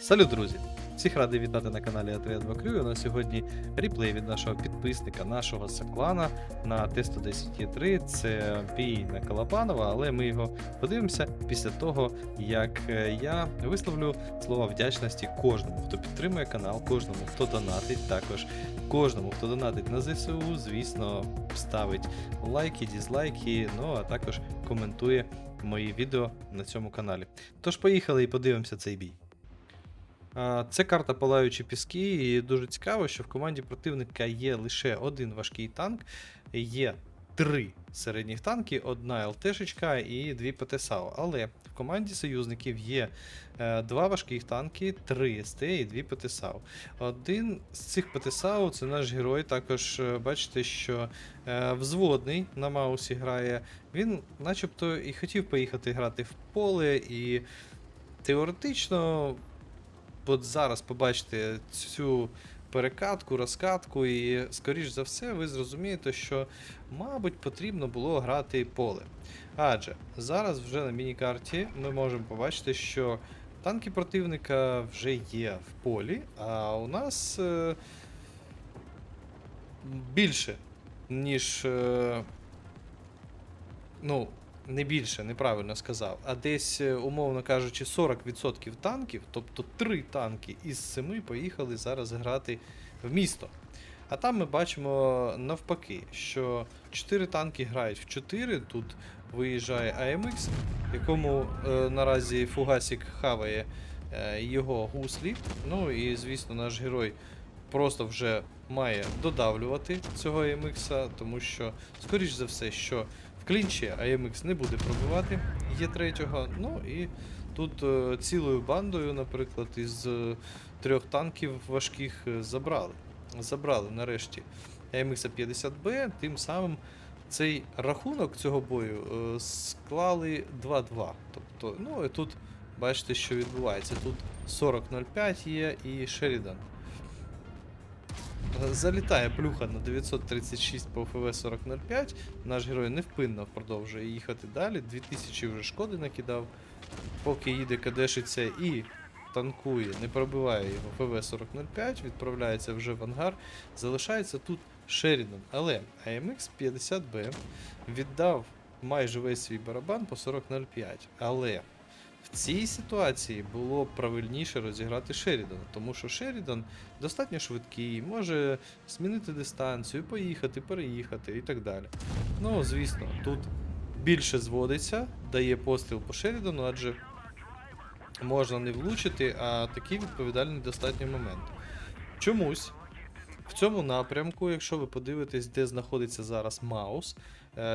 Салют, друзі! Всіх радий вітати на каналі А32 Crew. У нас сьогодні реплей від нашого підписника, нашого Саклана на Т-110Е3. Це бій на Калабанова, але ми його подивимося після того, як е, я висловлю слова вдячності кожному, хто підтримує канал, кожному, хто донатить, також кожному, хто донатить на ЗСУ, звісно, ставить лайки, дізлайки, ну а також коментує мої відео на цьому каналі. Тож поїхали і подивимося цей бій. Це карта Палаючі піски, і дуже цікаво, що в команді противника є лише один важкий танк, є три середніх танки, одна ЛТшечка і дві ПТСАУ. Але в команді союзників є е, два важких танки, три СТ і дві ПТСАУ. Один з цих ПТСАУ це наш герой. Також е, бачите, що е, взводний на Маусі грає. Він начебто і хотів поїхати грати в поле, і теоретично от зараз побачите цю перекатку, розкатку, і, скоріш за все, ви зрозумієте, що, мабуть, потрібно було грати поле. Адже зараз вже на міні-карті ми можемо побачити, що танки противника вже є в полі, а у нас е, більше, ніж. Е, ну, не більше, неправильно сказав, а десь, е, умовно кажучи, 40% танків, тобто 3 танки із 7 поїхали зараз грати в місто. А там ми бачимо навпаки, що 4 танки грають в 4. Тут виїжджає AMX, якому е, наразі Фугасік хаває е, його гуслі. Ну і звісно, наш герой просто вже має додавлювати цього AMX, тому що, скоріш за все, що в клінчі AMX не буде пробивати є третього. Ну і тут е, цілою бандою, наприклад, із е, трьох танків важких е, забрали. Забрали нарешті AMX 50B, тим самим цей рахунок цього бою е, склали 2-2. Тобто, ну і тут бачите, що відбувається. Тут 40-05 є і Шерідан. Залітає плюха на 936 по ФВ 4005. Наш герой невпинно продовжує їхати далі. 2000 вже шкоди накидав. Поки їде кадешиться і танкує, не пробиває його ФВ 4005, відправляється вже в ангар. Залишається тут Шерідан. Але AMX 50B віддав майже весь свій барабан по 4005. Але в цій ситуації було правильніше розіграти Шерідана, тому що Шерідан достатньо швидкий, може змінити дистанцію, поїхати, переїхати і так далі. Ну, звісно, тут більше зводиться, дає постріл по Шерідану, адже можна не влучити, а такий відповідальний достатньо момент. Чомусь в цьому напрямку, якщо ви подивитесь, де знаходиться зараз Маус,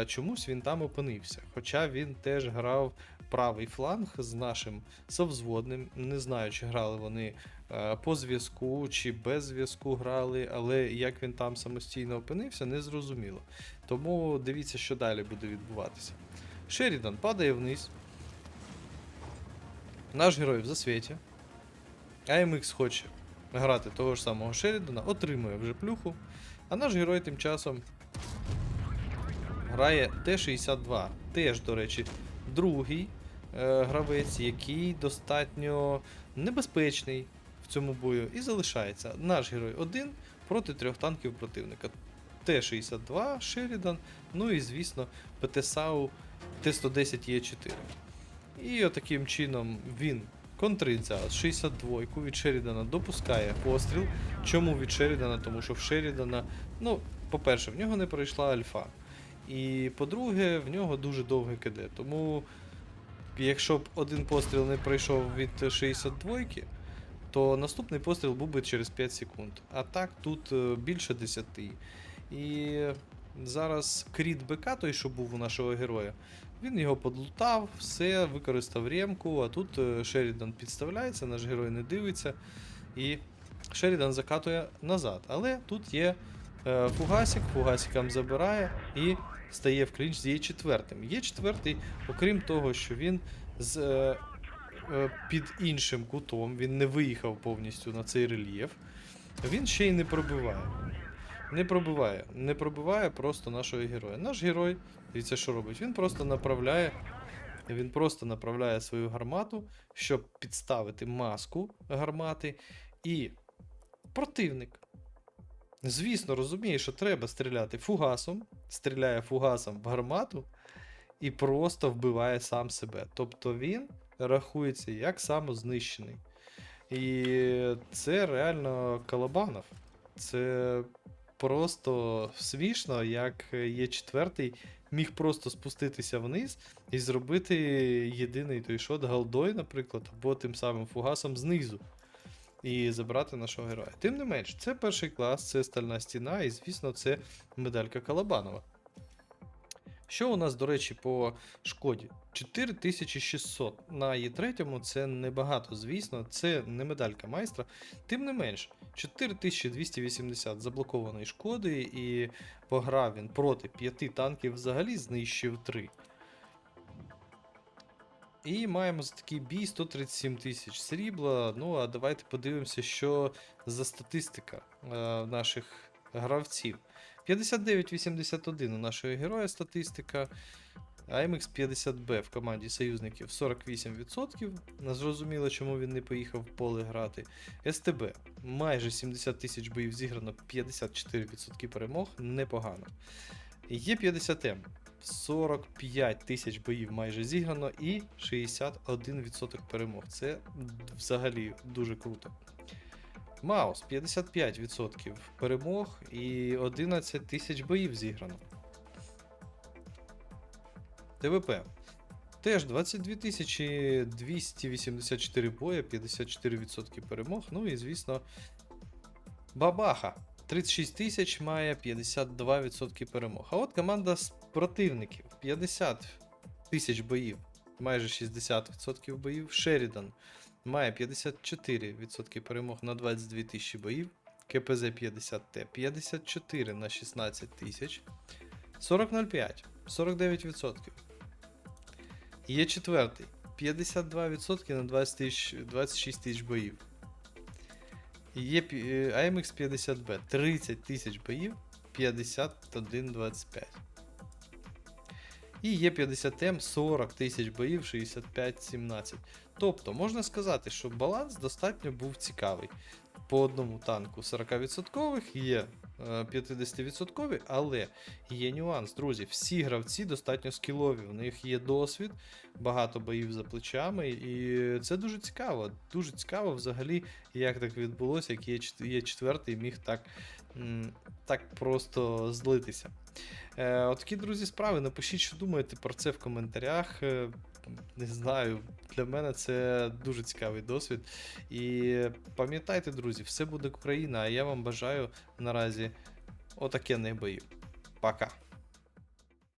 чомусь він там опинився. Хоча він теж грав правий фланг з нашим совзводним. Не знаю, чи грали вони е, по зв'язку чи без зв'язку грали, але як він там самостійно опинився, не зрозуміло. Тому дивіться, що далі буде відбуватися. Шерідан падає вниз. Наш герой в засвіті. AMX хоче грати того ж самого Шерідана, отримує вже плюху. А наш герой тим часом грає Т-62. Теж, до речі, другий е, гравець, який достатньо небезпечний в цьому бою і залишається. Наш герой один проти трьох танків противника. Т-62, Шерідан, ну і, звісно, ПТСАУ Т-110Е4. І отаким чином він контрить зараз 62-ку від Шерідана допускає постріл. Чому від Шерідана? Тому що в Шерідана, ну, по-перше, в нього не пройшла альфа. І по-друге, в нього дуже довге КД. Тому, якщо б один постріл не пройшов від 62-ки, то наступний постріл був би через 5 секунд. А так тут е, більше 10. І зараз кріт БК, той, що був у нашого героя, він його подлутав, все, використав ремку, а тут е, Шерідан підставляється, наш герой не дивиться. І Шерідан закатує назад. Але тут є е, фугасик, фугасикам забирає і стає в клінч з є четвертим. Є четвертий, окрім того, що він з е, е, під іншим кутом, він не виїхав повністю на цей рельєф, він ще й не пробиває. Не пробиває. Не пробиває просто нашого героя. Наш герой, дивіться, що робить? Він просто направляє Він просто направляє свою гармату, щоб підставити маску гармати, і противник. Звісно, розуміє, що треба стріляти фугасом, стріляє фугасом в гармату і просто вбиває сам себе. Тобто він рахується як самознищений. І це реально Калабанов. Це просто смішно, як є четвертий міг просто спуститися вниз і зробити єдиний той шот голдой, наприклад, або тим самим фугасом знизу. І забрати нашого героя. Тим не менш, це перший клас, це стальна стіна, і, звісно, це медалька Калабанова. Що у нас, до речі, по шкоді? 4600 на Є3 це небагато, звісно, це не медалька майстра. Тим не менш, 4280 заблокованої шкоди, і пограв він проти 5 танків, взагалі знищив 3. І маємо за такий бій 137 тисяч срібла. Ну а давайте подивимося, що за статистика е, наших гравців. 59-81 у нашого героя статистика. AMX 50B в команді союзників 48%. Незрозуміло, чому він не поїхав в поле грати. СТБ майже 70 тисяч боїв зіграно, 54% перемог, непогано. Є 50М 45 тисяч боїв майже зіграно і 61% перемог. Це взагалі дуже круто. Маус 55% перемог і 11 тисяч боїв зіграно. ТВП. Теж 22 284 боя, 54% перемог. Ну і, звісно, Бабаха. 36 тисяч має 52% перемог. А от команда з противників 50 тисяч боїв, майже 60% боїв. Шерідан має 54% перемог на 22 тисячі боїв. КПЗ 50Т 54 на 16 тисяч. 40.05 49%. Є четвертий 52% на 20 тисяч, 26 тисяч боїв. Є AMX 50B 30 тисяч боїв 51-25. І є 50М 40 тисяч боїв 65-17. Тобто можна сказати, що баланс достатньо був цікавий. По одному танку 40% є 50%, але є нюанс, друзі. Всі гравці достатньо скілові, у них є досвід, багато боїв за плечами, і це дуже цікаво. Дуже цікаво взагалі, як так відбулося, як є, чет- є четвертий міг так, так просто злитися. Е, Отакі, друзі, справи. Напишіть, що думаєте про це в коментарях. Не знаю, для мене це дуже цікавий досвід. І пам'ятайте, друзі, все буде Україна, а я вам бажаю наразі отакенних боїв. Пока.